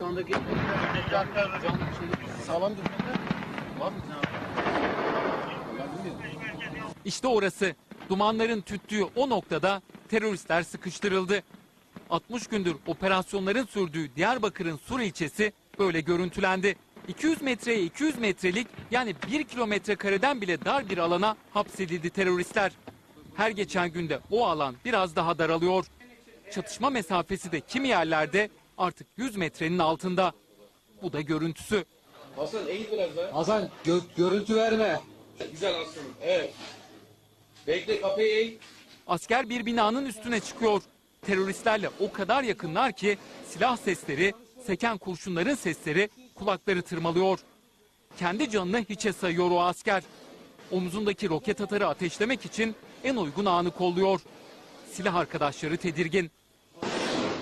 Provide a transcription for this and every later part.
Şu andaki sağlam var mı? İşte orası. Dumanların tüttüğü o noktada teröristler sıkıştırıldı. 60 gündür operasyonların sürdüğü Diyarbakır'ın Sur ilçesi böyle görüntülendi. 200 metreye 200 metrelik yani 1 kilometre kareden bile dar bir alana hapsedildi teröristler. Her geçen günde o alan biraz daha daralıyor. Çatışma mesafesi de kimi yerlerde artık 100 metrenin altında. Bu da görüntüsü. Hasan eğil biraz daha. Hasan gö- görüntü verme. Güzel aslanım. Evet. Bekle kapıyı eğil. Asker bir binanın üstüne çıkıyor. Teröristlerle o kadar yakınlar ki silah sesleri, seken kurşunların sesleri kulakları tırmalıyor. Kendi canını hiçe sayıyor o asker. Omuzundaki roket atarı ateşlemek için en uygun anı kolluyor. Silah arkadaşları tedirgin.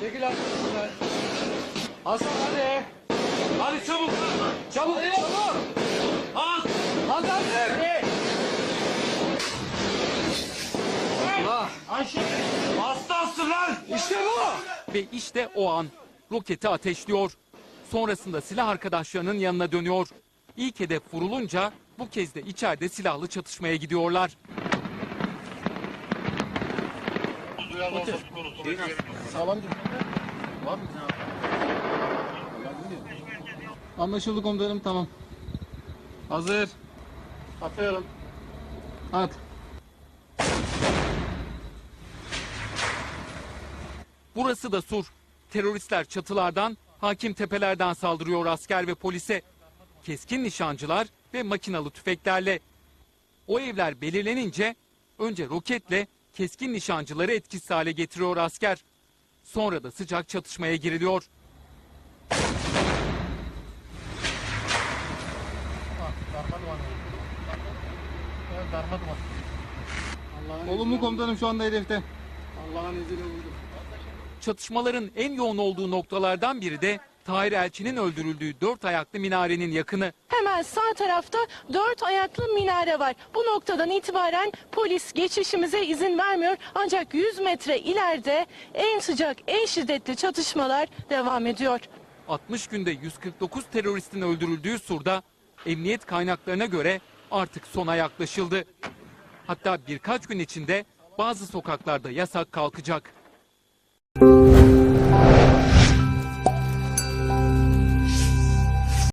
Çekil arkadaşlar. Hasan hadi. Hadi çabuk. Çabuk çabuk. Hasan. Hasan hadi. Allah. Ayşe. Hastansın lan. İşte bu. Ve işte o an roketi ateşliyor. Sonrasında silah arkadaşlarının yanına dönüyor. İlk hedef vurulunca bu kez de içeride silahlı çatışmaya gidiyorlar. Sağlam var mı? Anlaşıldı komutanım tamam. Hazır. Atıyorum. At. Burası da Sur. Teröristler çatılardan, hakim tepelerden saldırıyor asker ve polise. Keskin nişancılar ve makinalı tüfeklerle. O evler belirlenince önce roketle keskin nişancıları etkisiz hale getiriyor asker. Sonra da sıcak çatışmaya giriliyor. Evet darma duman. Olumlu komutanım şu anda hedefte. Allah'ın izniyle vurdum. Çatışmaların en yoğun olduğu noktalardan biri de Tahir Elçi'nin öldürüldüğü dört ayaklı minarenin yakını. Hemen sağ tarafta dört ayaklı minare var. Bu noktadan itibaren polis geçişimize izin vermiyor. Ancak 100 metre ileride en sıcak, en şiddetli çatışmalar devam ediyor. 60 günde 149 teröristin öldürüldüğü Sur'da emniyet kaynaklarına göre artık sona yaklaşıldı. Hatta birkaç gün içinde bazı sokaklarda yasak kalkacak.